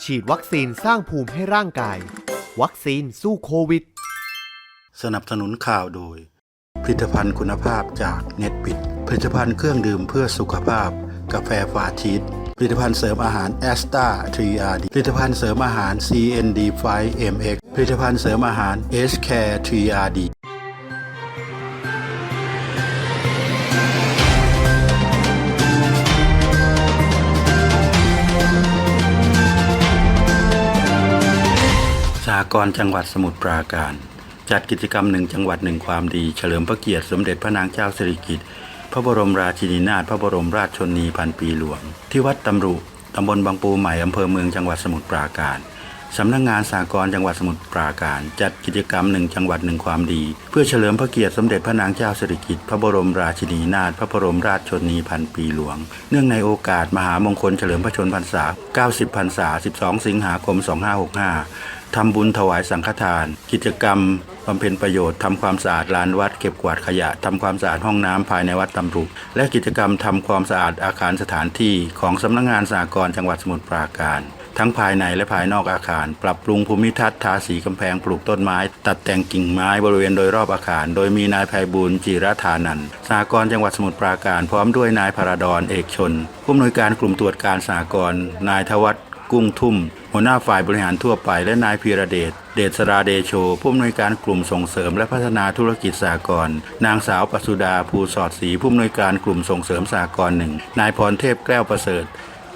ฉีดวัคซีนสร้างภูมิให้ร่างกาย วัคซีนสู้โควิด สนับสนุนข่าวโดย ผลิตภัณฑ์คุณภาพจากเน็ตบิด ผลิตภัณฑ์เครื่องดื่มเพื่อสุขภาพ กาแฟฟาชีสผลิตภัณฑ์เสริมอาหารแอสตาทรีอาร์ดผลิตภัณฑ์เสริมอาหาร CND 5 MX ผลิตภัณฑ์เสริมอาหาร H Care 3RD ากรจังหวัดสมุทรปราการ จัดกิจกรรมหนึ่งจังหวัดหนึ่งความดี เฉลิมพระเกียรติสมเด็จพระนางเจ้าสิริกิติ์พระบรมราชินีนาถพระบรมราชชนนีพันปีหลวง ที่วัดตำรุตำบลบางปูใหม่อำเภอเมืองจังหวัดสมุทรปราการ สำนักงานสากรณ์จังหวัดสมุทรปราการ จัดกิจกรรมหนึ่งจังหวัดหนึ่งความดี เพื่อเฉลิมพระเกียรติสมเด็จพระนางเจ้าสิริกิติ์พระบรมราชินีนาถพระบรมราชชนีพันปีหลวง เนื่องในโอกาสมหามงคลเฉลิมพระชนมพรรษา 90 พรรษา 12 สิงหาคม 2565 ทำบุญถวายสังฆทาน กิจกรรมบำเพ็ญประโยชน์ทำความสะอาดลานวัดเก็บกวาดขยะทำความสะอาดห้องน้ำภายในวัดตำรุและกิจกรรมทำความสะอาดอาคารสถานที่ของสำนักงานสากลจังหวัดสมุทรปราการ ทั้งภายในและภายนอกอาคาร ปรับปรุงภูมิทัศน์ทาสีกำแพงปลูกต้นไม้ ตัดแต่งกิ่งไม้บริเวณโดยรอบอาคาร โดยมีนายไพบูลย์จิรธานันสากลจังหวัดสมุทรปราการพร้อมด้วยนายพาราดอนเอกชน ผู้อำนวยการกลุ่มตรวจการสากลนายทวัฒกุ้งทุ่ม หัวหน้าฝ่ายบริหารทั่วไปและนายพีระเดชเดชราเดโชผู้อำนวยการกลุ่มส่งเสริมและพัฒนาธุรกิจสากลนางสาวปสุดาภูสอดศรีผู้อำนวยการกลุ่มส่งเสริมสากลหนึ่งนายพรเทพแก้วประเสริฐ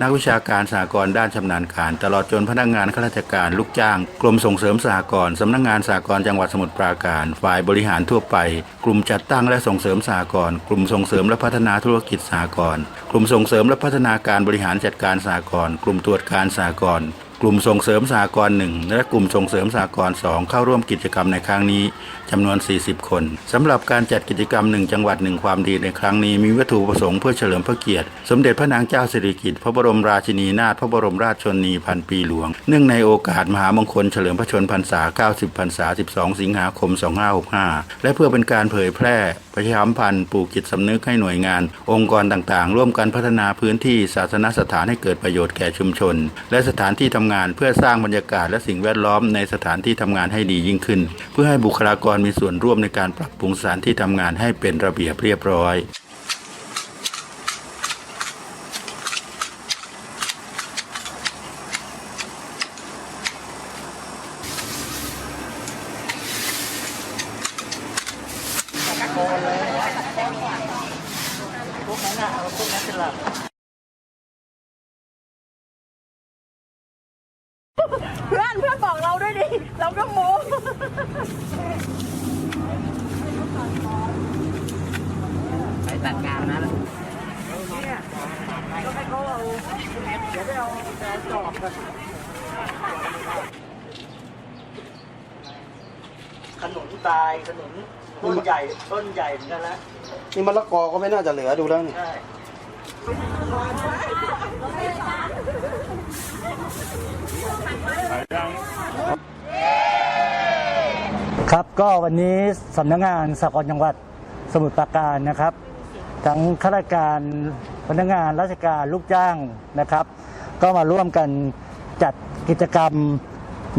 นักวิชาการสหกรณ์ด้านชำนาญการ ตลอดจนพนักงานข้าราชการลูกจ้าง กรมส่งเสริมสหกรณ์สำนักงานสหกรณ์จังหวัดสมุทรปราการ ฝ่ายบริหารทั่วไป กลุ่มจัดตั้งและส่งเสริมสหกรณ์กลุ่มส่งเสริมและพัฒนาธุรกิจสหกรณ์กลุ่มส่งเสริมและพัฒนาการบริหารจัดการสหกรณ์กลุ่มตรวจการสหกรณ์ กลุ่มส่งเสริมสหกรหนึ่งและกลุ่มส่งเสริมสหกรสองเข้าร่วมกิจกรรมในครั้งนี้จำนวน 40 คนสำหรับการจัดกิจกรรมหนึ่งจังหวัดหนึ่งความดีในครั้งนี้มีวัตถุประสงค์เพื่อเฉลิมพระเกียรติ สมเด็จพระนางเจ้าสิริกิติ์พระบรมราชินีนาถพระบรมราชชนีพันปีหลวง เนื่องในโอกาสมหามงคลเฉลิมพระชนพรรษา 90 พรรษา 12 สิงหาคม 2565 และเพื่อเป็นการเผยแพร่ประชาสัมพันธ์ปลูกจิตสำนึกให้หน่วยงาน องค์กรต่างๆ ร่วมกันพัฒนาพื้นที่ศาสนสถานให้เกิดประโยชน์แก่ชุมชน และสถานที่ทำงาน เพื่อสร้างบรรยากาศและสิ่งแวดล้อมในสถานที่ทำงานให้ดียิ่งขึ้น เพื่อให้บุคลากรมีส่วนร่วมในการปรับปรุงสถานที่ทำงานให้เป็นระเบียบเรียบร้อยเพื่อนเพื่อนบอกเราด้วยดิ เราก็โม้ไปตัดงานนะขนุนตายขนุนต้นใหญ่ต้นใหญ่เหมือนกันนะนี่มะละกอก็ไม่น่าจะเหลือดูแล้วนี่ใช่ ครับก็วันนี้สำนักงานสากลจังหวัดสมุทรปราการนะครับ ทั้งข้าราชการพนักงานราชการลูกจ้างนะครับ ก็มาร่วมกันจัดกิจกรรม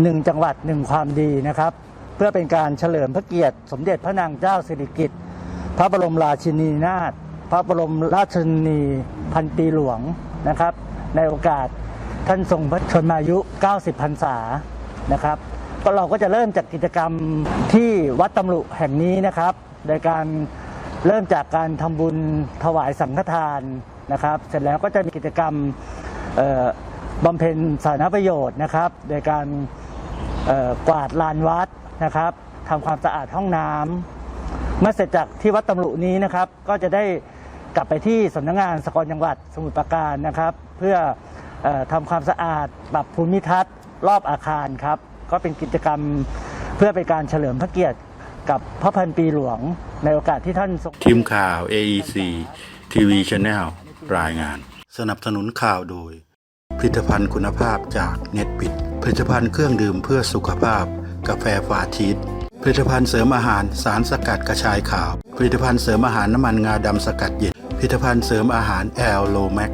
หนึ่งจังหวัดหนึ่งความดีนะครับ เพื่อเป็นการเฉลิมพระเกียรติ สมเด็จพระนางเจ้าสิริกิติ์พระบรมราชินีนาถ พระบรมราชชนีพันปีหลวงนะครับ ในโอกาสท่านทรงพระชนมายุ 90 พรรษานะครับก็เราก็จะเริ่มจากกิจกรรมที่วัดตำรุแห่งนี้นะครับ โดยการเริ่มจากการทำบุญถวายสังฆทานนะครับ เสร็จแล้วก็จะมีกิจกรรมบำเพ็ญสาธารณประโยชน์นะครับ โดยการกวาดลานวัดนะครับทำความสะอาดห้องน้ำเมื่อเสร็จจากที่วัดตำรุนี้นะครับ ก็จะได้ กลับไปที่สำนักงานสกลจังหวัดสมุทรปราการนะครับ เพื่ออทำความสะอาด ปรับภูมิทัศน์ รอบอาคารครับ ก็เป็นกิจกรรมเพื่อเป็นการเฉลิมพระเกียรติกับพระพันปีหลวงในโอกาสที่ท่านทีมข่าว AEC TV Channel รายงาน สนับสนุนข่าวโดย ผลิตภัณฑ์คุณภาพจากเน็ตบิด ผลิตภัณฑ์เครื่องดื่มเพื่อสุขภาพ กาแฟฟาชีสผลิตภัณฑ์เสริมอาหารสารสกัดกระชายขาว ผลิตภัณฑ์เสริมอาหารน้ำมันงาดำสกัดเย็น ผลิตภัณฑ์เสริมอาหารแอลโลแมก